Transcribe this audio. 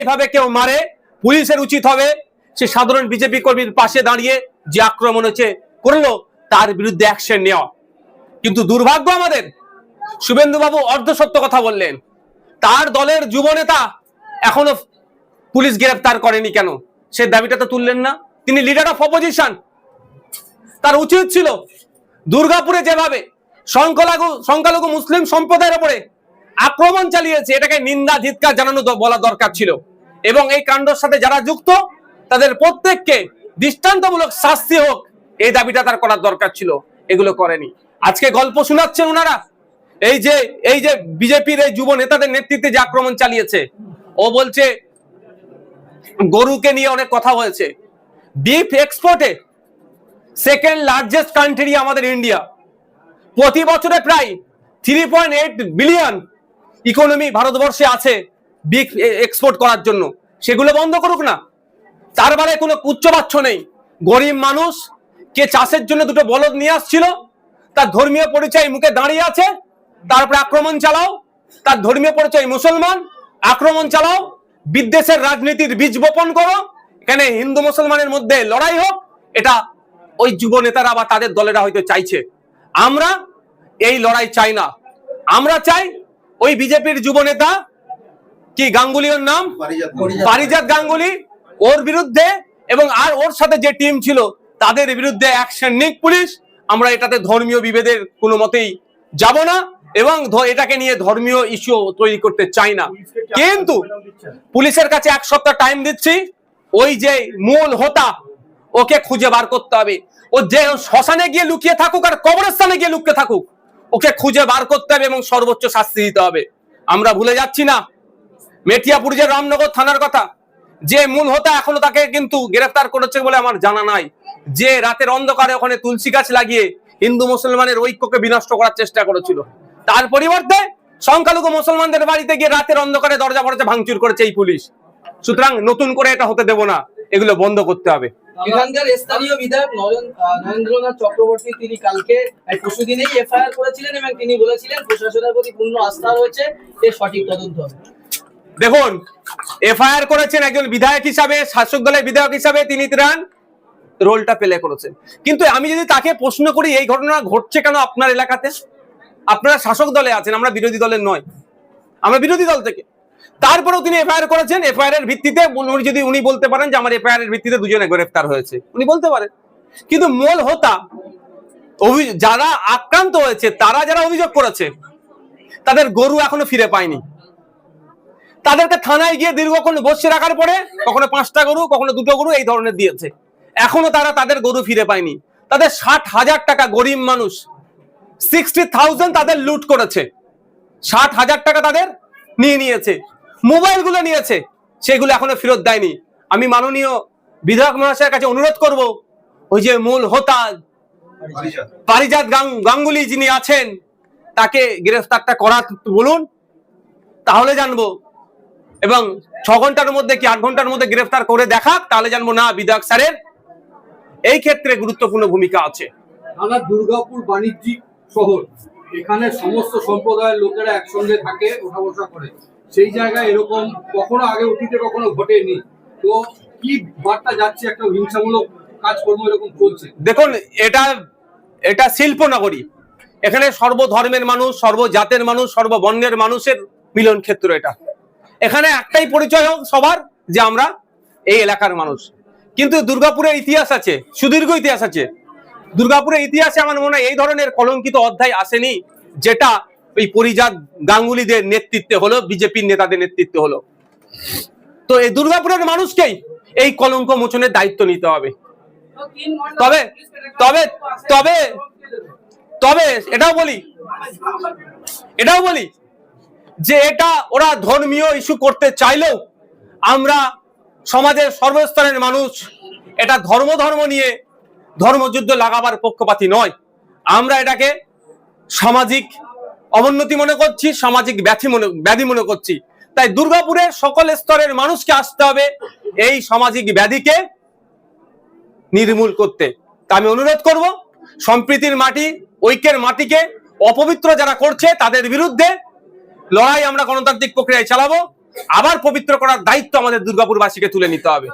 এভাবে কেউ মারে, পুলিশের উচিত হবে সে সাধারণ বিজেপি কর্মীর পাশে দাঁড়িয়ে যে আক্রমণ হচ্ছে করল, তার বিরুদ্ধে অ্যাকশন নেওয়া। কিন্তু দুর্ভাগ্য আমাদের, শুভেন্দুবাবু অর্ধসত্য কথা বললেন। তার দলের যুব নেতা এখনও পুলিশ গ্রেফতার করেনি কেন? সে দাবিটা তো তুললেন না। তিনি লিডার অফ অপোজিশন তার উচিত ছিল দুর্গাপুরে যেভাবে সংখ্যালঘু সংখ্যালঘু মুসলিম সম্প্রদায়ের উপরে আক্রমণ চালিয়েছে, এটাকে নিন্দা, ধিৎকার জানানো বলা দরকার ছিল। এবং এই কাণ্ডের সাথে যারা যুক্ত, তাদের প্রত্যেককে দৃষ্টান্তমূলক শাস্তি হোক, এই দাবিটা তার করার দরকার ছিল। এগুলো করেনি। আজকে গল্প শোনাচ্ছেন ওনারা। এই যে এই যে বিজেপির এই যুব নেতাদের নেতৃত্বে যে আক্রমণ চালিয়েছে, ও বলছে, গরুকে নিয়ে অনেক কথা হয়েছে। বিফ এক্সপোর্টে সেকেন্ড লার্জেস্ট কান্ট্রি আমাদের ইন্ডিয়া। প্রতি বছরে প্রায় three point eight billion economy ভারতবর্ষে আছে বিগ এক্সপোর্ট করার জন্য। সেগুলো বন্ধ করুক না। তার মানে কোনো উচ্চবাচ্য নেই। গরিব মানুষ কে চাষের জন্য দুটো বলদ নিয়ে আসছিল, তার ধর্মীয় পরিচয় মুখে দাঁড়িয়ে আছে তারপরে আক্রমণ চালাও, তার ধর্মীয় পরিচয় মুসলমান, আক্রমণ চালাও, বিদ্বেষের রাজনীতির বীজ বপন করো, এখানে হিন্দু মুসলমানের মধ্যে লড়াই হোক, এটা ওই যুব নেতারা বা তাদের দলেরা হয়তো চাইছে। আমরা এই লড়াই চাই না। আমরা চাই ওই বিজেপির যুব নেতা কি গাঙ্গুলির নাম? পারিজাত গাঙ্গুলি। ওর বিরুদ্ধে এবং আর ওর সাথে যে টিম ছিল তাদের বিরুদ্ধে অ্যাকশন নিক পুলিশ। আমরা এটাতে ধর্মীয় বিভেদের কোনো মতেই যাব না এবং এটাকে নিয়ে ধর্মীয় ইস্যু তৈরি করতে চাই না। কিন্তু পুলিশের কাছে এক সপ্তাহ টাইম দিচ্ছি। ওই যে মূল হোতা ওকে খুঁজে বার করতে হবে। ও যে শ্মশানে গিয়ে লুকিয়ে থাকুক আর কবরস্থানে গিয়ে লুকিয়ে থাকুক ওকে খুঁজে বার করতে হবে এবং সর্বোচ্চ শাস্তি দিতে হবে। আমরা ভুলে যাচ্ছি না মেটিয়াপুর যে রামনগর থানার কথা, যে মূল হোতা এখনও তাকে কিন্তু গ্রেফতার করেছে বলে আমার জানা নাই। যে রাতের অন্ধকারে ওখানে তুলসী গাছ লাগিয়ে হিন্দু মুসলমানের ঐক্যকে বিনষ্ট করার চেষ্টা করেছিল। তার পরিবর্তে সংখ্যালঘু মুসলমানদের বাড়িতে গিয়ে রাতের অন্ধকারে দরজা ফরজা ভাঙচুর করেছে এই পুলিশ। সুতরাং নতুন করে এটা হতে দেব না, এগুলো বন্ধ করতে হবে। এখানকার স্থানীয় বিধায়ক নরেন্দ্রনাথ চক্রবর্তী তিনি কালকে এই পরশুদিনেই এফআইআর করেছিলেন এবং তিনি বলেছিলেন প্রশাসনের প্রতি পূর্ণ আস্থা রয়েছে এর সঠিক তদন্ত হবে। দেখুন এফআইআর করেছেন একজন বিধায়ক হিসাবে শাসক দলের বিধায়ক হিসাবে তিনি ত্রাণ রোলটা প্লে করেছেন। কিন্তু আমি যদি তাকে প্রশ্ন করি এই ঘটনা ঘটছে কেন আপনার এলাকাতে? আপনারা শাসক দলে আছেন আমরা বিরোধী দলের নয়। আমরা বিরোধী দল থেকে। তারপরেও তিনি এফআইআর করেছেন। এফআইআর এর ভিত্তিতে উনি যদি উনি বলতে পারেন যে আমার এফআইআর এর ভিত্তিতে দুজনে গ্রেফতার হয়েছে। উনি বলতে পারেন। কিন্তু মূল হোতা যারা আক্রান্ত হয়েছে, তারা যারা অভিযোগ করেছে, তাদের গরু এখনও ফিরে পায়নি। তাদেরকে থানায় গিয়ে দীর্ঘক্ষণ বসে রাখার পরে কখনো পাঁচটা গরু, কখনো দুটো গরু এই ধরনের দিয়েছে। এখনও তারা তাদের গরু ফিরে পায়নি। তাদের ষাট হাজার টাকা গরিব মানুষ সিক্সটি থাউজেন্ড তাদের লুট করেছে। ষাট হাজার টাকা তাদের নিয়ে নিয়েছে। মোবাইলগুলো নিয়েছে সেগুলো এখনও ফেরত দেয়নি। আমি মাননীয় বিধায়ক মহাশয়ের কাছে অনুরোধ করব ওই যে মূল হোতা পারিজাত। গাঙ্গুলি যিনি আছেন তাকে গ্রেফতারটা করা বলুন তাহলে জানব। এবং ছ ঘণ্টার মধ্যে কি আট ঘণ্টার মধ্যে গ্রেফতার করে দেখাক তাহলে জানব না বিধায়ক স্যারের। এই ক্ষেত্রে গুরুত্বপূর্ণ ভূমিকা আছে। আমরা দুর্গাপুর বাণিজ্যিক শহর এখানে সমস্ত সম্প্রদায়ের লোকেরা একসঙ্গে থাকে ওঠা বসা করে। সেই জায়গায় এরকম কখনো আগে অতীতে কখনো ঘটেনি। তো কি বার্তা যাচ্ছে একটা হিংসামূলক কাজকর্ম এরকম চলছে? দেখুন, এটা এটা শিল্প নগরী এখানে সর্বধর্মের মানুষ, সর্বজাতের মানুষ, সর্ববর্ণের মানুষের মিলন ক্ষেত্র এটা। এখানে একটাই পরিচয় হোক সবার, যে আমরা এই এলাকার মানুষ। কিন্তু দুর্গাপুরের ইতিহাস আছে, সুদীর্ঘ ইতিহাস আছে। দুর্গাপুরের ইতিহাসে আমার মনে হয় এই ধরনের কলঙ্কিত অধ্যায় আসেনি, যেটা ওই পরিজাত গাঙ্গুলিদের নেতৃত্বে হলো, বিজেপির নেতাদের নেতৃত্বে হলো। তো এই দুর্গাপুরের মানুষকেই এই কলঙ্ক মোচনের দায়িত্ব নিতে হবে। তবে তবে তবে তবে এটাও বলি এটাও বলি যে এটা ওরা ধর্মীয় ইস্যু করতে চাইলেও আমরা সমাজের সর্বস্তরের মানুষ এটা ধর্ম ধর্ম নিয়ে ধর্মযুদ্ধ লাগাবার পক্ষপাতী নয়। আমরা এটাকে সামাজিক অবনতি মনে করছি, সামাজিক ব্যাধি মনে ব্যাধি মনে করছি। তাই দুর্গাপুরের সকল স্তরের মানুষকে আসতে হবে এই সামাজিক ব্যাধিকে নির্মূল করতে। তা আমি অনুরোধ করব, সম্প্রীতির মাটি, ঐক্যের মাটিকে অপবিত্র যারা করছে তাদের বিরুদ্ধে লড়াই আমরা গণতান্ত্রিক প্রক্রিয়ায় চালাবো। আবার পবিত্র করার দায়িত্ব আমাদের দুর্গাপুরবাসীকে তুলে নিতে হবে।